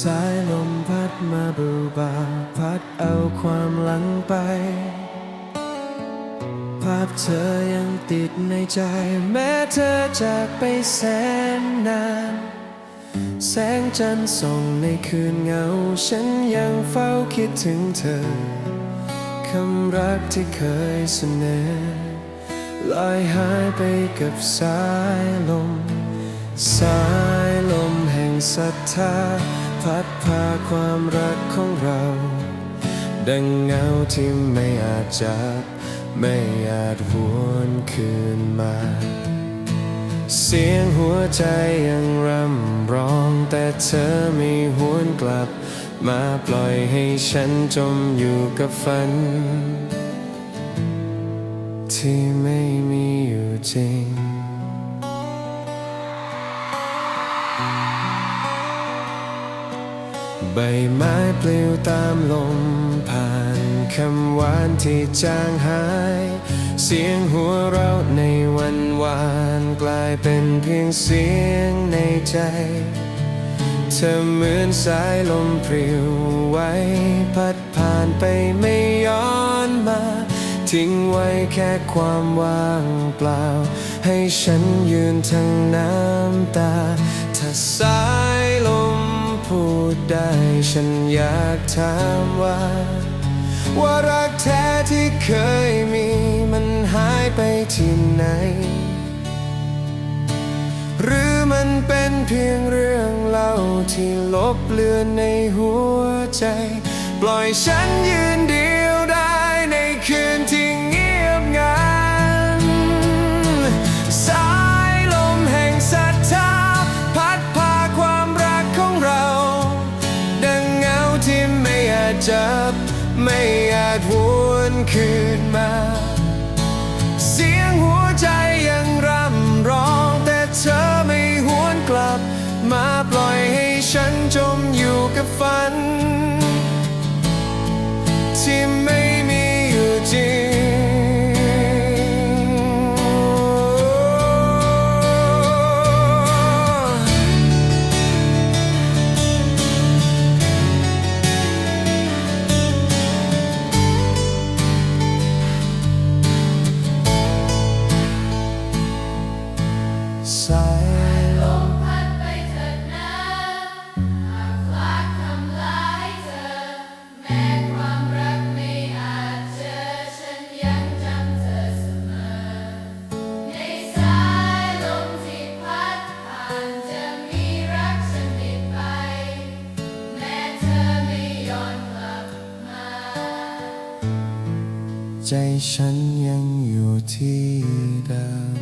สายลมพัดมาเบาๆพัดเอาความหลังไป ภาพเธอยังติดในใจ แม้เธอจากไปแสนนาน แสงจันทร์ส่องในคืนเงา ฉันยังเฝ้าคิดถึงเธอ คำรักที่เคยเสนอลอยหายไปกับสายลม สายลมแห่งศรัทธา พัดพาความรักของเรา ดังเงาที่ไม่อาจจับไม่อาจหวนคืนมา เสียงหัวใจยังรำร้อง แต่เธอไม่หวนกลับ มาปล่อยให้ฉันจมอยู่กับฝัน ที่ไม่มีอยู่จริง ใบไม้ปลิวตามลมผ่านคำหวานที่จางหาย เสียงหัวเราะในวันวานกลายเป็นเพียงเสียงในใจ เธอเหมือนสายลมพริ้วไว้ พัดผ่านไปไม่ย้อนมา ทิ้งไว้แค่ความว่างเปล่า ให้ฉันยืนทั้งน้ำตา ฉันอยากถามว่า ว่ารักแท้ที่เคยมีมันหายไปที่ไหน หรือมันเป็นเพียงเรื่องเล่าที่ลบเลือนในหัวใจ ปล่อยฉันยืนดี จับ ไม่อาจวนคืนมา เสียงหัวใจยังร่ำร้อง แต่เธอไม่หวนกลับ มาปล่อยให้ฉันจมอยู่กับฝัน ใจฉันยังอยู่ที่เดิม